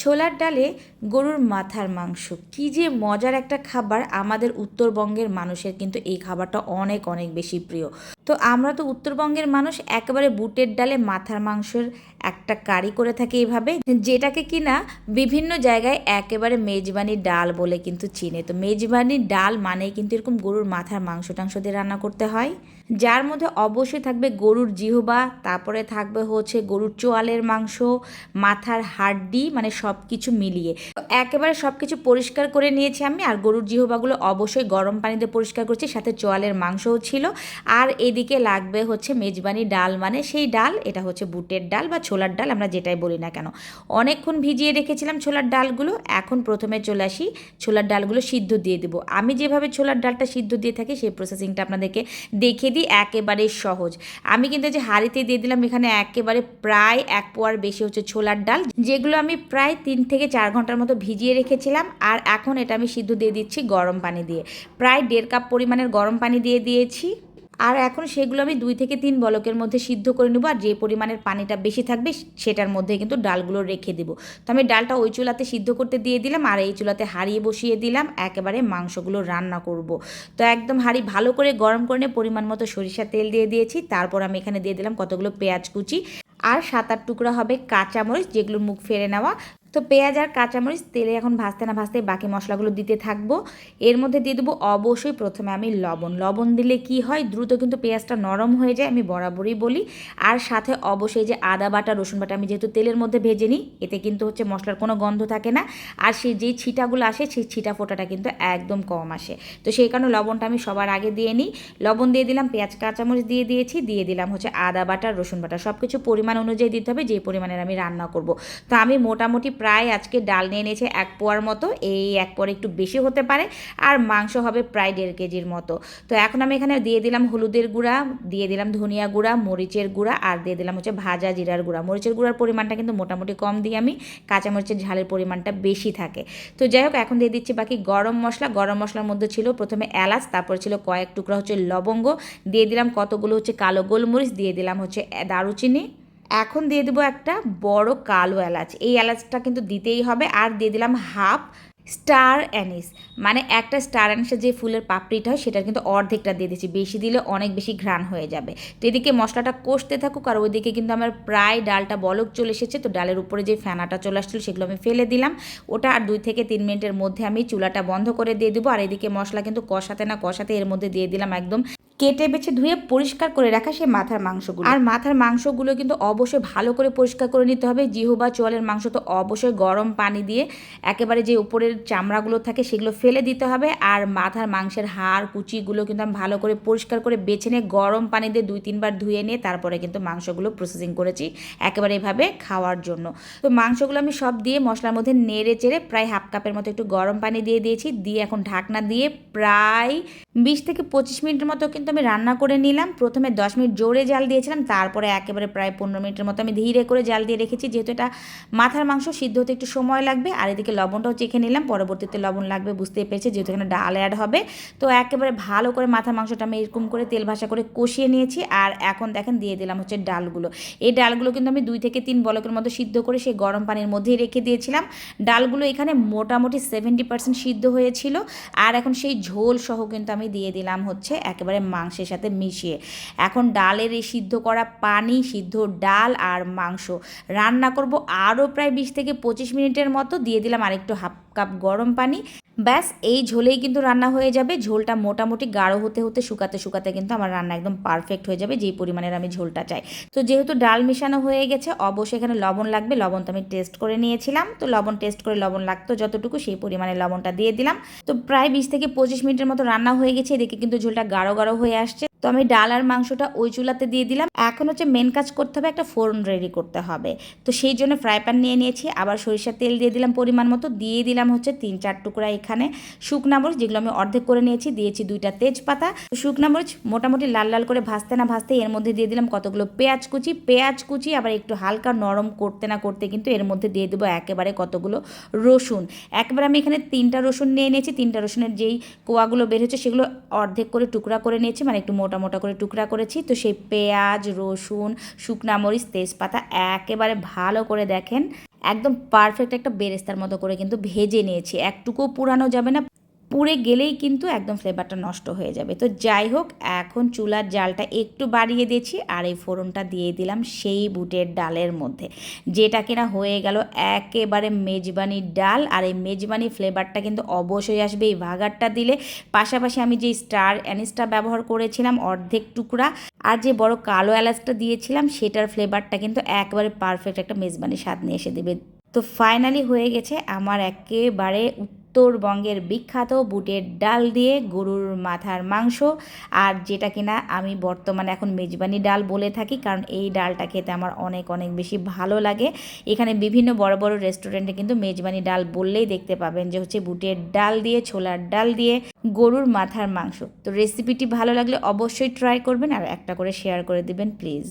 ছোলার ডালে গরুর মাথার মাংস। কি যে মজার একটা খাবার আমাদের উত্তরবঙ্গের মানুষের, কিন্তু এই খাবারটা অনেক অনেক বেশি প্রিয়। তো আমরা তো উত্তরবঙ্গের মানুষ একেবারে বুটের ডালে মাথার মাংসের একটা কারি করে থাকি এইভাবে যেটাকে কিনা বিভিন্ন জায়গায় একেবারে মেজবানি ডাল বলে কিন্তু চিনে। তো মেজবানি ডাল মানে কিন্তু এরকম গরুর মাথার মাংস টাংস দিয়ে রান্না করতে হয়। যার মধ্যে অবশ্যই থাকবে গরুর জিহবা, তারপরে থাকবে হচ্ছে গরুর চোয়ালের মাংস, মাথার হাড্ডি মানে সব কিছু মিলিয়ে একেবারে সব কিছু পরিষ্কার করে নিয়েছি আমি, আর গরুর জিহবাগুলো অবশ্যই গরম পানিতে পরিষ্কার করছি, সাথে চোয়ালের মাংসও ছিল। আর এদিকে লাগবে হচ্ছে মেজবানি ডাল মানে সেই ডাল, এটা হচ্ছে বুটের ডাল বা ছোলার ডাল, আমরা যেটাই বলি না কেন। অনেকক্ষণ ভিজিয়ে রেখেছিলাম ছোলার ডালগুলো, এখন প্রথমে চলে আসি ছোলার ডালগুলো সিদ্ধ দিয়ে দেবো। আমি যেভাবে ছোলার ডালটা সিদ্ধ দিয়ে থাকি, সেই প্রসেসিংটা আপনাদেরকে দেখিয়ে দিই, একেবারে সহজ। আমি কিন্তু যে হাঁড়িতে দিয়ে দিলাম, এখানে একেবারে প্রায় এক পোয়ার বেশি হচ্ছে ছোলার ডাল, যেগুলো আমি প্রায় তিন থেকে চার ঘণ্টার মতো ভিজিয়ে রেখেছিলাম, আর এখন এটা আমি সিদ্ধ দিয়ে দিচ্ছি গরম পানি দিয়ে। প্রায় দেড় কাপ পরিমাণের গরম পানি দিয়ে দিয়েছি। আর এখন সেগুলো আমি দুই থেকে তিন বলকের মধ্যে সিদ্ধ করে নেব, আর যে পরিমাণের পানিটা বেশি থাকবে সেটার মধ্যে কিন্তু ডালগুলো রেখে দেবো। তো আমি ডালটা ওই চুলাতে সিদ্ধ করতে দিয়ে দিলাম, আর এই চুলাতে হাঁড়িয়ে বসিয়ে দিলাম, একেবারে মাংসগুলো রান্না করব। তো একদম হাঁড়ি ভালো করে গরম করে পরিমাণ মতো সরিষার তেল দিয়ে দিয়েছি, তারপর আমি এখানে দিয়ে দিলাম কতগুলো পেঁয়াজ কুচি, আর সাত আট টুকরা হবে কাঁচামরিচ যেগুলো মুখ ফেরে নেওয়া। তো পেঁয়াজ আর কাঁচামরিচ তেলে এখন ভাজতে না ভাজতে বাকি মশলাগুলো দিতে থাকব। এর মধ্যে দিয়ে দেবো অবশ্যই প্রথমে আমি লবণ। লবণ দিলে কি হয়? দ্রুত কিন্তু পেঁয়াজটা নরম হয়ে যায়, আমি বরাবরই বলি। আর সাথে অবশ্যই যে আদা বাটা, রসুন বাটা আমি যেহেতু তেলের মধ্যে ভেজে নিই, এতে কিন্তু হচ্ছে মশলার কোনো গন্ধ থাকে না। আর সেই যেই ছিটাগুলো আসে, সেই ছিটা ফোটাটা কিন্তু একদম কম আসে। তো সেই কারণে লবণটা আমি সবার আগে দিয়ে নিই। লবণ দিয়ে দিলাম, পেঁয়াজ, কাঁচামরিচ দিয়ে দিয়েছি, দিয়ে দিলাম হচ্ছে আদা বাটা, রসুন বাটা। সব কিছু পরিমাণ অনুযায়ী দিতে হবে যে পরিমাণের আমি রান্না করব। তো আমি মোটামুটি প্রায় আজকে ডাল নিয়ে নিয়েছে এক পোয়ার মতো। এই এক পোয়ার একটু বেশি হতে পারে। আর মাংস হবে প্রায় দেড় কেজির মতো। তো এখন আমি এখানে দিয়ে দিলাম হলুদের গুঁড়া, দিয়ে দিলাম ধনিয়া গুঁড়া, মরিচের গুঁড়া, আর দিয়ে দিলাম হচ্ছে ভাজা জিরার গুঁড়া। মরিচের গুঁড়ার পরিমাণটা কিন্তু মোটামুটি কম দিই আমি। কাঁচামরিচের ঝালের পরিমাণটা বেশি থাকে। তো যাই হোক, এখন দিয়ে দিচ্ছি বাকি গরম মশলা। গরম মশলার মধ্যে ছিল প্রথমে এলাচ, তারপর ছিল কয়েক টুকরা হচ্ছে লবঙ্গ। দিয়ে দিলাম কতগুলো হচ্ছে কালো গোলমরিচ, দিয়ে দিলাম হচ্ছে দারুচিনি। এখন দিয়ে দেবো একটা বড় কালো এলাচ। এই এলাচটা কিন্তু দিতেই হবে। আর দিয়ে দিলাম হাফ স্টার অ্যানিস। মানে একটা স্টার অ্যানিসের যে ফুলের পাপড়িটা হয়, সেটার কিন্তু অর্ধেকটা দিয়ে দিচ্ছি। বেশি দিলে অনেক বেশি ঘ্রাণ হয়ে যাবে। তো এদিকে মশলাটা কষতে থাকুক, আর ওইদিকে কিন্তু আমার প্রায় ডালটা বলক চলে এসেছে। তো ডালের উপরে যে ফেনাটা চলে আসছিল, সেগুলো আমি ফেলে দিলাম। ওটা আর দুই থেকে তিন মিনিটের মধ্যে আমি চুলাটা বন্ধ করে দিয়ে দেবো। আর এদিকে মশলা কিন্তু কষাতে না কষাতে এর মধ্যে দিয়ে দিলাম একদম কেটে বেছে ধুয়ে পরিষ্কার করে রাখা সেই মাথার মাংসগুলো। আর মাথার মাংসগুলো কিন্তু অবশ্যই ভালো করে পরিষ্কার করে নিতে হবে। জিহু বা চোয়ালের মাংস তো অবশ্যই গরম পানি দিয়ে একেবারে যে উপরের চামড়াগুলো থাকে সেগুলো ফেলে দিতে হবে। আর মাথার মাংসের হাড়, কুচিগুলো কিন্তু আমি ভালো করে পরিষ্কার করে বেছে নিয়ে গরম পানি দিয়ে দুই, তিনবার ধুয়ে নিয়ে তারপরে কিন্তু মাংসগুলো প্রসেসিং করেছি একেবারে এভাবে খাওয়ার জন্য। তো মাংসগুলো আমি সব দিয়ে মশলার মধ্যে নেড়ে চেড়ে প্রায় হাফ কাপের মতো একটু গরম পানি দিয়ে দিয়েছি। দিয়ে এখন ঢাকনা দিয়ে প্রায় বিশ থেকে পঁচিশ মিনিটের মতো কিন্তু আমি রান্না করে নিলাম। প্রথমে দশ মিনিট জোরে জাল দিয়েছিলাম, তারপরে একেবারে প্রায় পনেরো মিনিটের মতো আমি ধীরে করে জাল দিয়ে রেখেছি। যেহেতু এটা মাথার মাংস, সিদ্ধ হতে একটু সময় লাগবে। আর এদিকে লবণটাও চেখে নিলাম, পরবর্তীতে লবণ লাগবে বুঝতেই পেরেছি, যেহেতু এখানে ডাল অ্যাড হবে। তো একেবারে ভালো করে মাথার মাংসটা আমি এরকম করে তেল ভাসা করে কষিয়ে নিয়েছি। আর এখন দেখেন দিয়ে দিলাম হচ্ছে ডালগুলো। এই ডালগুলো কিন্তু আমি দুই থেকে তিন বলকের মতো সিদ্ধ করে সেই গরম পানির মধ্যেই রেখে দিয়েছিলাম। ডালগুলো এখানে মোটামুটি সেভেন্টি পার্সেন্ট সিদ্ধ হয়েছিল। আর এখন সেই ঝোল সহ কিন্তু আমি দিয়ে দিলাম হচ্ছে একেবারে মাংসের সাথে মিশিয়ে। এখন ডালের এই সিদ্ধ করা পানি, সিদ্ধ ডাল আর মাংস। রান্না করব আরও প্রায় বিশ থেকে পঁচিশ মিনিটের মতো, দিয়ে দিলাম আরেকটু হাফ কাপ গরম পানি। ব্যাস, এই ঝোলেই কিন্তু রান্না হয়ে যাবে। ঝোলটা মোটামুটি গাঢ় হতে হতে শুকাতে শুকাতে কিন্তু আমার রান্না একদম পারফেক্ট হয়ে যাবে, যেই পরিমাণের আমি ঝোলটা চাই। তো যেহেতু ডাল মেশানো হয়ে গেছে, অবশ্যই এখানে লবণ লাগবে। লবণ তো আমি টেস্ট করে নিয়েছিলাম। তো লবণ টেস্ট করে লবণ লাগতো যতটুকু, সেই পরিমাণে লবণটা দিয়ে দিলাম। তো প্রায় বিশ থেকে পঁচিশ মিনিটের মতো রান্না হয়ে গেছে। এদিকে কিন্তু ঝোলটা গাঢ় গাঢ় হয়ে আসছে। তো আমি ডাল আর মাংসটা ওই চুলাতে দিয়ে দিলাম। এখন হচ্ছে মেন কাজ করতে হবে একটা ফোড়ন রেডি করতে হবে। তো সেই জন্য ফ্রাই প্যান নিয়ে নিয়েছি, আবার সরিষার তেল দিয়ে দিলাম পরিমাণ মতো। দিয়ে দিলাম হচ্ছে তিন চার টুকরা এখানে শুকনা মরিচ, যেগুলো আমি অর্ধেক করে নিয়েছি, দিয়েছি দুইটা তেজপাতা। শুকনা মরিচ মোটামুটি লাল লাল করে ভাজতে না ভাজতে এর মধ্যে দিয়ে দিলাম কতগুলো পেঁয়াজ কুচি। পেঁয়াজ কুচি আবার একটু হালকা নরম করতে না করতে কিন্তু এর মধ্যে দিয়ে দেবো একেবারে কতগুলো রসুন। একবার আমি এখানে তিনটা রসুন নিয়ে নিয়েছি। তিনটা রসুনের যেই কোয়াগুলো বের হচ্ছে সেগুলো অর্ধেক করে টুকরা করে নিয়েছি মানে একটু মোটা মোটা করে টুকরা করেছি। তো সেই পেঁয়াজ, রসুন, শুকনা মরিচ, তেজপাতা একেবারে ভালো করে দেখেন। একদম পারফেক্ট একটা বেরেস্তার মতো করে কিন্তু ভেজে নিয়েছি। একটুকুও পুরানো যাবে না। পুড়ে গেলেই কিন্তু একদম ফ্লেভারটা নষ্ট হয়ে যাবে। তো যাই হোক, এখন চুলার জালটা একটু বাড়িয়ে দিয়েছি আর এই ফোড়নটা দিয়ে দিলাম সেই বুটের ডালের মধ্যে। যেটা কিনা হয়ে গেল একেবারে মেজবানি ডাল আর এই মেজবানি ফ্লেভারটা কিন্তু অবশ্যই আসবে এই ভাগারটা দিলে। পাশাপাশি আমি যে স্টার অ্যানিসটা ব্যবহার করেছিলাম অর্ধেক টুকরা আর যে বড় কালো এলাচটা দিয়েছিলাম সেটার ফ্লেভারটা কিন্তু একেবারে পারফেক্ট একটা মেজবানি স্বাদ নিয়ে এসে দেবে। তো ফাইনালি হয়ে গেছে আমার একেবারে উত্তরবঙ্গের বিখ্যাত বুটের ডাল দিয়ে গরুর মাথার মাংস। আর যেটা কিনা আমি বর্তমানে এখন মেজবানি ডাল বলে থাকি, কারণ এই ডালটা খেতে আমার অনেক অনেক বেশি ভালো লাগে। এখানে বিভিন্ন বড় বড় রেস্টুরেন্টে কিন্তু মেজবানি ডাল বললেই দেখতে পাবেন যে হচ্ছে বুটের ডাল দিয়ে, ছোলার ডাল দিয়ে গরুর মাথার মাংস। তো রেসিপিটি ভালো লাগলে অবশ্যই ট্রাই করবেন আর একটা করে শেয়ার করে দিবেন প্লিজ